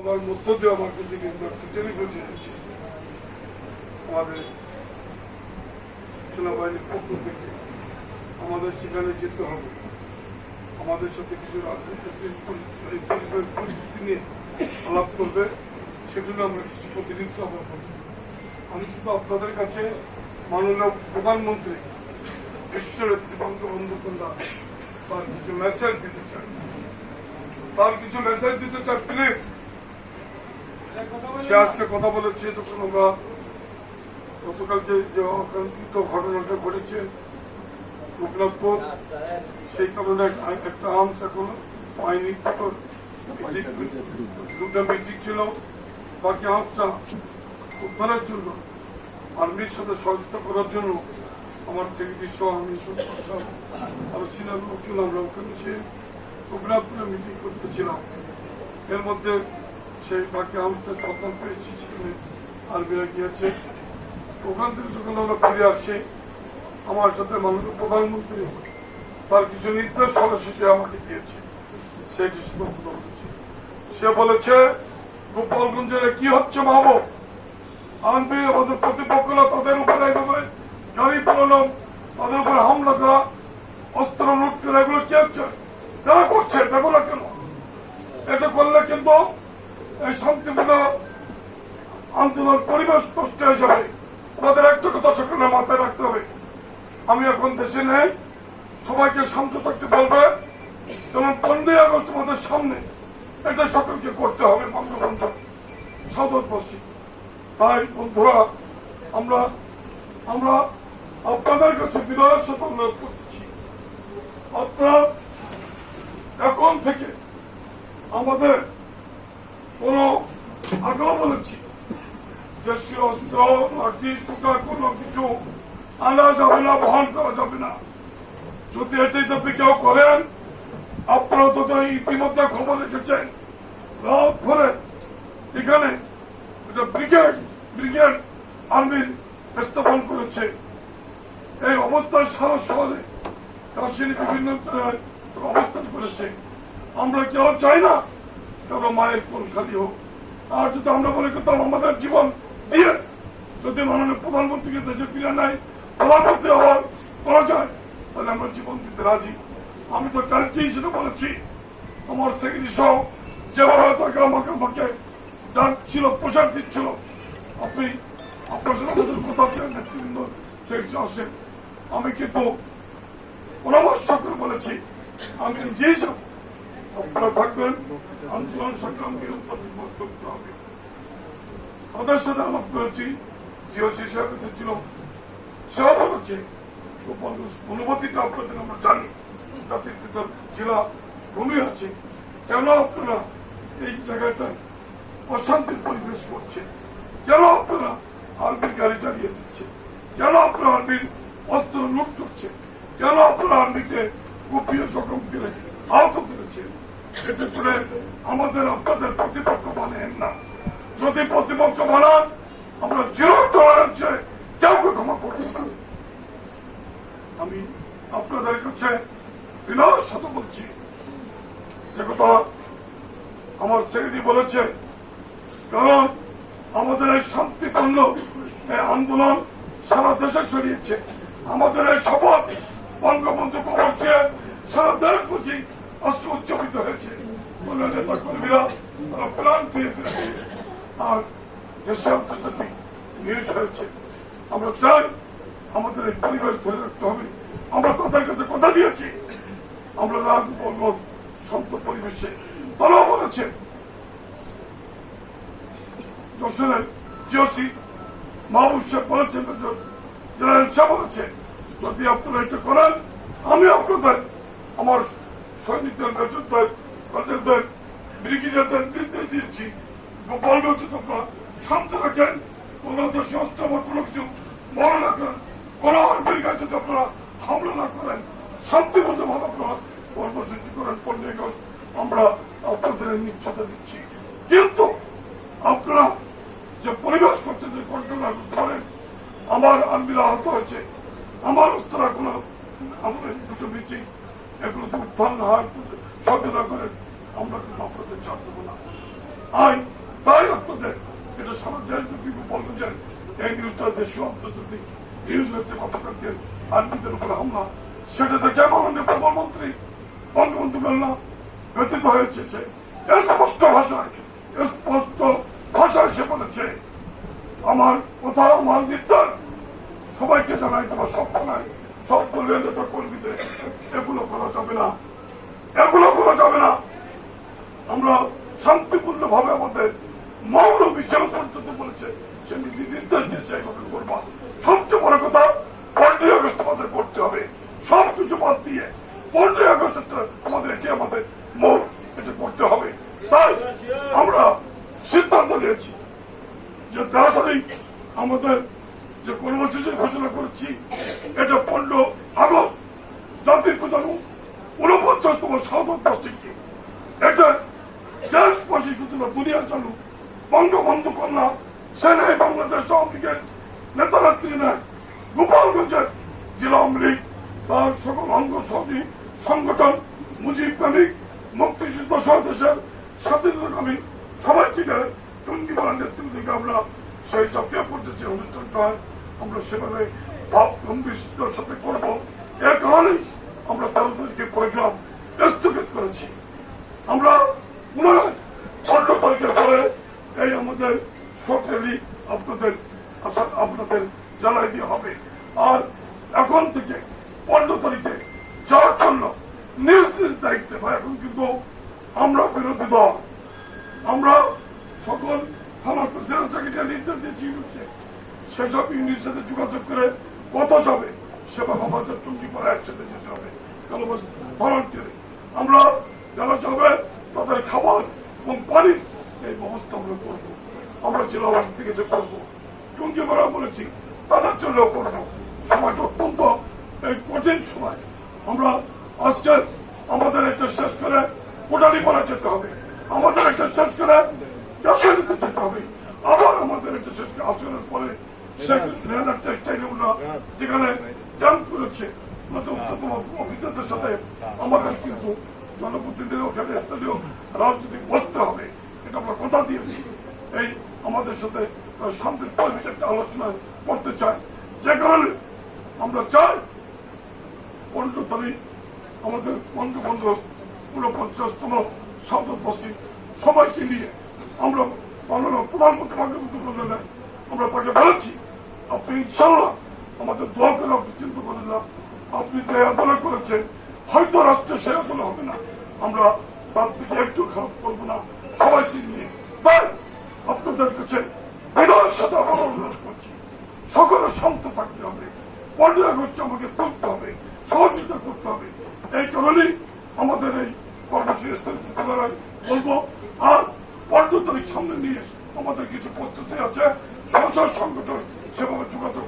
আমার মধ্য দিয়ে আমার কিন্তু কিন্তু একটা টেলিফোন এসেছে আমাদের সেনাবাহিনীর পক্ষ থেকে আমাদের সেখানে যেতে হবে। আমাদের সাথে কিছু পরিস্থিতি নিয়ে আলাপ করবে, সেজন্য আমরা কিছু প্রতিনিধিত্ব আমরা করছি। আমি শুধু আপনাদের কাছে মাননীয় প্রধানমন্ত্রী বিশ্বনেত্রী বঙ্গবন্ধু তার কিছু মেসেজ দিতে চাই। তার কিছু মেসেজ দিতে চাই প্লিজ সে আজকে কথা বলেছে তখন আমরা গতকাল যে যে অকাঙ্ক্ষিত ঘটনাটা ঘটেছে রঘুনাথপুর সেই কারণে একটা আর্মস এখন পাইনি দুটো মিটিং ছিল, বাকি আর্মসটা উদ্ধারের জন্য, আর্মির সাথে সহযোগিতা করার জন্য আমার সেক্রেটারি সহ আমি সন্তোষ সহ আরও ছিলাম লোকজন, আমরা ওখানে সে রঘুনাথপুরে মিটিং করতেছিলাম। এর মধ্যে সেই বাকি আর্মসটা সন্ধান পেয়েছি সেখানে আর্মিরা গিয়েছে। ওখান থেকে যখন আমরা ফিরে আসছি আমার সাথে মাননীয় প্রধানমন্ত্রী তার কিছু নির্দেশ সরাসরি আমাকে দিয়েছে। সেটি শুধু সে বলেছে গোপালগঞ্জের কি হচ্ছে ভাবো আনবি আমাদের প্রতিপক্ষরা তাদের উপরে এইভাবে গাড়ি পালানো, তাদের উপরে হামলা করা, অস্ত্র লুট করা, এগুলো কি হচ্ছে? যারা করছে দেখো না কেন? এটা করলে কিন্তু এই শান্তিপূর্ণ আন্দোলন পরিবেশ নষ্ট হয়ে যাবে আমাদের একটা কথা সেখানে মাথায় রাখতে হবে। আমি এখন দেশে নেই, সবাইকে শান্ত থাকতে বলবে যেমন পনেরোই আগস্ট আমাদের সামনে এটা সকলকে করতে হবে, বঙ্গবন্ধু। সদর পশ্চিম। তাই বন্ধুরা, আমরা আমরা আপনাদের কাছে বিনয়ের সাথে অনুরোধ করতেছি। আপনারা এখন থেকে আমাদের কোন আগেও বলেছি। দেশীয় অস্ত্র লাঠি চোখা কোনো কিছু আনা যাবে না, বহন করা যাবে না। যদি এটি যদি কেউ করেন, আপনারা তো ইতিমধ্যে খবর রেখেছেন। রাত করে এখানে একটা ব্রিগেড ব্রিগেড আর্মির স্থাপন করেছে। এই অবস্থায় সারা শহরে কাশির বিভিন্ন অবস্থান করেছে। আমরা কেউ চাই না কারও মায়ের কোন খালি হোক। আর যদি আমরা বলি করতাম আমাদের জীবন দিয়ে যদি মাননীয় প্রধানমন্ত্রীকে দেশে ফিরে নেয় প্রধানমন্ত্রী আবার করা যায়, তাহলে আমরা জীবন দিতে রাজি। আমি তো কালকে হিসেবে বলেছি আমার সেক্রেটারি সহ যেভাবে তাকে আমাকে আমাকে ডাক ছিল প্রচার দিচ্ছিল, আপনি আপনার সাথে আমাদের কথা ছিলেন নেতৃবৃন্দ, সেক্রেটারি আসেন। আমি কিন্তু পরামর্শ করে বলেছি, আমি নিজেই যাব আপনারা থাকবেন, আন্দোলন সংগ্রাম নিরন্তর চলতে হবে। তাদের সাথে আলাপ করেছি জিওসি সাহেব এসেছিল সেও বলেছে গোপালগঞ্জ আপনাদের আমরা জানি জাতির পিতার জেলা ভূমি আছে কেন আপনারা এই জায়গাটায় অশান্তির পরিবেশ করছে? কেন আপনারা আর্মির গাড়ি চালিয়ে দিচ্ছে? কেন আপনারা আর্মির অস্ত্র লুট করছে? কেন আপনারা আর্মিকে কুপিয়ে জখম করে আহত করেছে? করে আমাদের আপনাদের প্রতিপক্ষ মানেন না। যদি প্রতিপক্ষ বানান, আমরা জিরো টলারেন্সে কাউকে ক্ষমা করব না। আমি আপনাদের কাছে বিনয়ের সাথে বলছি, যে কথা আমার সেক্রেটারি বলেছে, কারণ আমাদের এই শান্তিপূর্ণ এই আন্দোলন সারা দেশে ছড়িয়েছে। আমাদের এই শপথ বঙ্গবন্ধু কবর সারা দেশ বুঝি হয়েছে নেতা কর্মীরা তারা প্রাণ ফিরে ফিরেছে আর দেশে আন্তর্জাতিক নিউজ হয়েছে, আমরা চাই আমাদের এই পরিবেশ ধরে রাখতে হবে। আমরা তাদের কাছে কথা দিয়েছি। আমরা রাগ বলব শান্ত পরিবেশে, তারাও বলেছে দর্শনের জিওসি মাহবুব সাহেব বলেছেন জেনারেল সাহেব বলেছে, যদি আপনারা এটা করেন, আমি আপনাদের, আমার সৈনিকদের মেজরদের কর্নেলদের ব্রিগেডিয়ারদের নির্দেশ দিয়েছি গোপালগঞ্জ তোমরা শান্ত রাখেন কোন দেশে অস্ত্র বা কোনো কিছু মনে না করেন। কোন আর্মির কাছে আপনারা হামলা না করেন। শান্তিপূর্ণ ভাবে আপনারা কর্মসূচি করেন পণ্যগঞ্জ আমরা আপনাদের নিশ্চয়তা দিচ্ছি। কিন্তু আপনারা যে পরিবেশ করছেন, যে ঘটনা করেন, আমার আর্মিরা আহত হয়েছে। আমার অস্ত্র এখনও আমাদের দুটো মিচিং এগুলো তো উত্থান না হয়। সচেতন করেন। আমরা কিন্তু আপনাদের ছাড় না। আইন তাই আপনাদের এটা সারা দেশব্যাপী বলবেন যে এই নিউজটা দেশীয় আন্তর্জাতিক নিউজ হচ্ছে গতকালকে আর্মিদের উপর হামলা। সেটা দেখে মাননীয় প্রধানমন্ত্রী বঙ্গবন্ধু কন্যা ব্যতীত হয়েছে স্পষ্ট ভাষায় স্পষ্ট ভাষায় সে বলেছে, আমার কোথাও আমার নির্ধার সবাইকে জানাই তোমার সব থানায় সব দলীয় নেতা কর্মীদের এগুলো করা এগুলো করা যাবে না। আমরা শান্তিপূর্ণ ভাবে আমাদের মৌন বিচার পর্যন্ত বলেছে, সে নিজে নির্দেশ দিয়েছে এইভাবে করবা। সবচেয়ে বড় কথা, পনেরোই আগস্ট আমাদের করতে হবে। সব কিছু বাদ দিয়ে পনেরোই আগস্ট আমাদের এটি আমাদের মৌন এটা করতে হবে। তাই আমরা সিদ্ধান্ত নিয়েছি যে তাড়াতাড়ি আমাদের যে কর্মসূচি ঘোষণা করছি এটা পনেরো আগস্ট জাতির প্রধান উনপঞ্চাশতম স্বাগত বার্ষিকী এটা শুধু দুনিয়া চালু বঙ্গবন্ধু কন্যা সেনাই বাংলাদেশ আওয়ামী লীগের নেতারাত্রী নেয় গোপালগঞ্জের জেলা আওয়ামী লীগ, তার সকল অঙ্গ সহযোগী সংগঠন, মুজিব প্রেমিক মুক্তিযুদ্ধ সহ দেশের স্বাধীনতাকামী সবাইকে নিয়ে টুঙ্গিপাড়ার নেতৃত্ব থেকে আমরা সেই জাতীয় পর্যায়ে যে অনুষ্ঠানটা আমরা সেভাবে ভাব গম্ভীর সাথে করব। এর কারণেই আমরা তারিখে প্রোগ্রাম স্থগিত করেছি। আমরা পুনরায় পনেরো তারিখের পরে এই আমাদের শর্ট আপনাদের আশা আপনাদের জানাই দিয়ে হবে। আর এখন থেকে পনেরো তারিখে যাওয়ার জন্য নিজ নিজ দায়িত্বে বা এখন কিন্তু আমরা বিরোধী দল। আমরা সকল থানার প্রেসিডেন্ট সেক্রেটারি নির্দেশ দিয়েছি ইউনিটকে। সেসব ইউনিটের সাথে যোগাযোগ করে কত যাবে সেবা আমাদের টুঙ্গি করে একসাথে যেতে হবে। ভলান্টিয়ারে আমরা যারা যাবে, তাদের খাবার এবং পানি এই ব্যবস্থা আমরা করব। আমরা জেলা ওয়ার্ড থেকে যে করব। টুঙ্গি বলেছি, তাদের জন্য করব। সময়টা অত্যন্ত, এই কঠিন সময়। আমরা আজকে আমাদের এটা শেষ করে কোটালি করা যেতে হবে। আমাদের একটা শেষ করে দেশে নিতে যেতে হবে। আবার আমাদের একটা শেষ করে আসনের পরে যেখানে ক্যাম্প করেছে। অফিসারদের সাথে আমাদের কিন্তু জনপ্রতিনিধি ওখানে স্থানীয় রাজনীতি বসতে হবে এটা আমরা কথা দিয়েছি এই আমাদের সাথে শান্তির একটা আলোচনা করতে চাই। যে কারণে আমরা চাই পনেরো তারিখ আমাদের বঙ্গবন্ধু ঊনপঞ্চাশতম বস্তি সবাইকে নিয়ে আমরা মাননীয় প্রধানমন্ত্রী বঙ্গবন্ধু করলেন আমরা তাকে বলেছি, আপনি ইনশাল্লাহ আমাদের দোয়া করে আপনি চিন্তা করেন না। আপনি যে আদলে করেছেন, হয়তো রাষ্ট্রে সে আদলে হবে না। আমরা তার থেকে একটু খারাপ করব না। সবাইকে নিয়ে। তাই আপনাদের কাছে বিনয়ের সাথে আবার অনুরোধ করছি সকলে শান্ত থাকতে হবে। পনেরোই আগস্ট আমাকে তুলতে হবে, সহযোগিতা করতে হবে। এই কারণেই আমাদের এই পুনরায় বলব, আর পনেরো তারিখ সামনে নিয়ে আমাদের কিছু প্রস্তুতি আছে। সংসার সংগঠন সেভাবে যোগাযোগ